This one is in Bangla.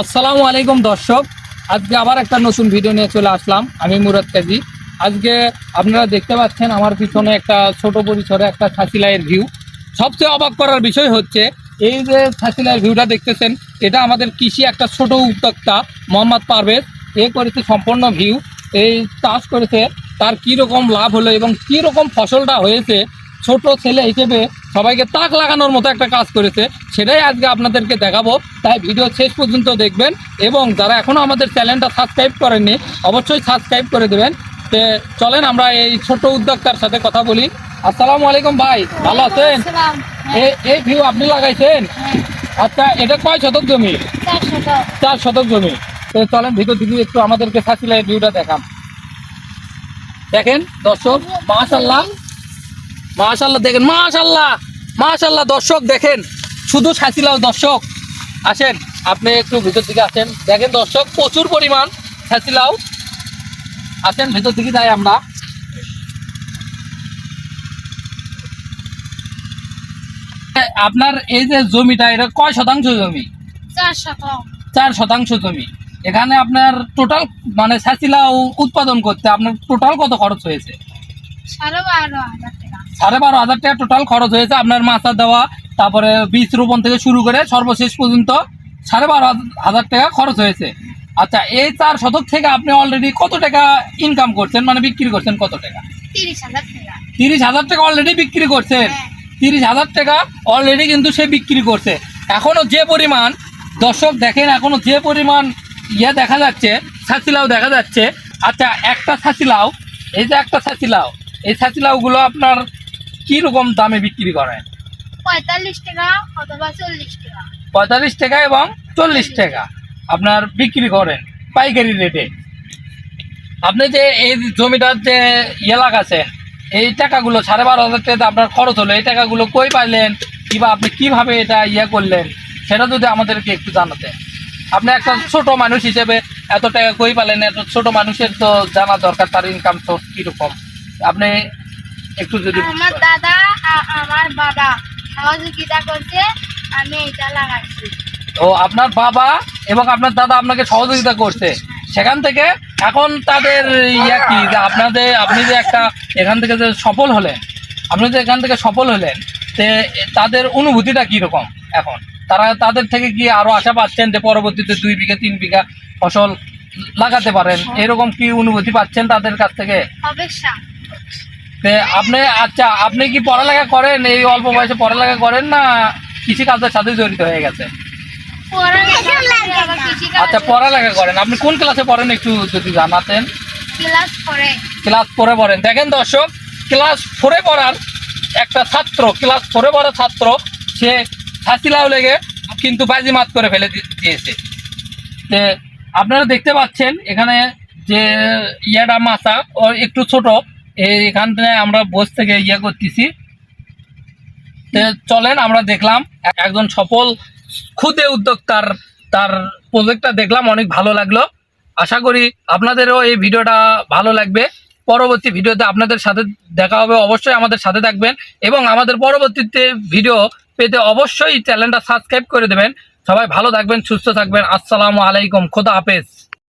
আসসালামু আলাইকুম দর্শক। আজকে আবার একটা নতুন ভিডিও নিয়ে চলে আসলাম। আমি মুরাদ কাজী। আজকে আপনারা দেখতে পাচ্ছেন আমার পিছনে একটা ছোট পরিসরে একটা ছাসিলাইয়ের ভিউ সবচেয়ে অবাক করার বিষয় হচ্ছে, এই যে ছাসিলাইয়ের ভিউটা দেখতেছেন, এটা আমাদের কৃষি একটা ছোট উদ্যোক্তা মোহাম্মদ পারভেজ। এ করেছে সম্পূর্ণ ভিউ এই চাষ করেছে, তার কী রকম লাভ হলো এবং কী রকম ফসলটা হয়েছে ছোট ছেলে হিসেবে সবাইকে তাক লাগানোর মতো একটা কাজ করেছে সেটাই আজকে আপনাদেরকে দেখাবো। তাই ভিডিও শেষ পর্যন্ত দেখবেন এবং যারা এখনও আমাদের চ্যানেলটা সাবস্ক্রাইব করেননি অবশ্যই সাবস্ক্রাইব করে দেবেন। তে চলেন আমরা এই ছোট উদ্যোক্তার সাথে কথা বলি। আসসালামু আলাইকুম ভাই ভালো আছেন? এই এই ভিউ আপনি লাগাইছেন? আচ্ছা এটা কয় শতক জমি? চার শতক। জমি। তো চলেন ভিতর দিদি একটু আমাদেরকে সাথিলাই ভিউটা দেখান দেখেন দর্শক মাশাল্লাহ মাশাল্লাহ দেখেন মাশাল্লাহ মাশাল্লাহ দর্শক দেখেন শুধু ছাঁচিলাও দর্শক। আসেন আপনি একটু ভিতর দিকে আসেন। দেখেন দর্শক প্রচুর পরিমাণ ছাঁচিলাও আসেন ভিতর দিকে যাই আমরা। আপনার এই যে জমিটা এটা কয় শতাংশ জমি? চার শতাংশ। জমি। এখানে আপনার টোটাল মানে ছাঁচিলাও উৎপাদন করতে আপনার টোটাল কত খরচ হয়েছে? সাড়ে বারো হাজার টাকা টোটাল খরচ হয়েছে আপনার মাছা দেওয়া তারপরে বীজ রোপণ থেকে শুরু করে সর্বশেষ পর্যন্ত সাড়ে বারো হাজার টাকা খরচ হয়েছে। আচ্ছা এই চার শতক থেকে আপনি অলরেডি কত টাকা ইনকাম করছেন? মানে বিক্রি করছেন কত টাকা? তিরিশ হাজার টাকা। অলরেডি বিক্রি করছেন। তিরিশ হাজার টাকা অলরেডি কিন্তু সে বিক্রি করছে। এখনও যে পরিমাণ দর্শক দেখেন এখনও যে পরিমাণ ইয়ে দেখা যাচ্ছে ছাঁচিলাও দেখা যাচ্ছে। আচ্ছা একটা ছাঁচিলাও এই যে একটা ছাঁচিলাও এই ছাঁচিলাওগুলো আপনার কি রকম দামে বিক্রি করেন? পঁয়তাল্লিশ টাকা অথবা চল্লিশ টাকা। পঁয়তাল্লিশ টাকা এবং চল্লিশ টাকা আপনার বিক্রি করেন পাইকারি রেটে। আপনি যে এই জমিটার যে এলাক আছে এই টাকাগুলো সাড়ে বারো হাজার টাকা আপনার খরচ হলো এই টাকাগুলো কই পাইলেন কিংবা আপনি কীভাবে এটা ইয়ে করলেন সেটা যদি আমাদেরকে একটু জানাতেন। আপনি একটা ছোট মানুষ হিসেবে এত টাকা কই পালেন এত ছোট মানুষের তো জানা দরকার তার ইনকাম সোর্স কীরকম? আপনি একটু যদি আমার দাদা আমার বাবা সহযোগিতা করছে আমি এটা লাগাইছি। ও আপনার বাবা এবং আপনার দাদা আপনাকে সহযোগিতা করছে। সেখান থেকে এখন তাদের ইয়া কি যে আপনাদের আপনি যে একটা এখান থেকে যে সফল হলেন আপনি যে এখান থেকে সফল হলেন তে তাদের অনুভূতিটা কীরকম এখন? তারা তাদের থেকে কি আরও আশা পাচ্ছেন যে পরবর্তীতে দুই বিঘা তিন বিঘা ফসল লাগাতে পারেন? এরকম কি অনুভূতি পাচ্ছেন তাদের কাছ থেকে? আপনি আচ্ছা আপনি কি পড়ালেখা করেন? এই অল্প বয়সে পড়ালেখা করেন না কৃষিকাজের সাথে জড়িত হয়ে গেছে? আচ্ছা পড়ালেখা করেন। আপনি কোন ক্লাসে পড়েন একটু যদি জানাতেন? ক্লাস ফোরে পড়েন। দেখেন দর্শক, ক্লাস ফোরে পড়ার একটা ছাত্র, ক্লাস ফোরে পড়ার ছাত্র, সে হাসিলাও লেগে কিন্তু বাজিমাত করে ফেলে দিয়েছে। আপনারা দেখতে পাচ্ছেন, এখানে যে ইয়াটা মাছা ও একটু ছোট এই এখানে আমরা বস থেকে ইয়ে করতেছি। চলেন, আমরা দেখলাম একজন সফল ক্ষুদে উদ্যোক্তার, তার প্রজেক্টটা দেখলাম, অনেক ভালো লাগল। আশা করি আপনাদেরও এই ভিডিওটা ভালো লাগবে। পরবর্তী ভিডিওতে আপনাদের সাথে দেখা হবে, অবশ্যই আমাদের সাথে থাকবেন। এবং আমাদের পরবর্তীতে ভিডিও পেতে অবশ্যই চ্যানেলটা সাবস্ক্রাইব করে দেবেন। সবাই ভালো থাকবেন, সুস্থ থাকবেন। আসসালামু আলাইকুম, খোদা হাফেজ।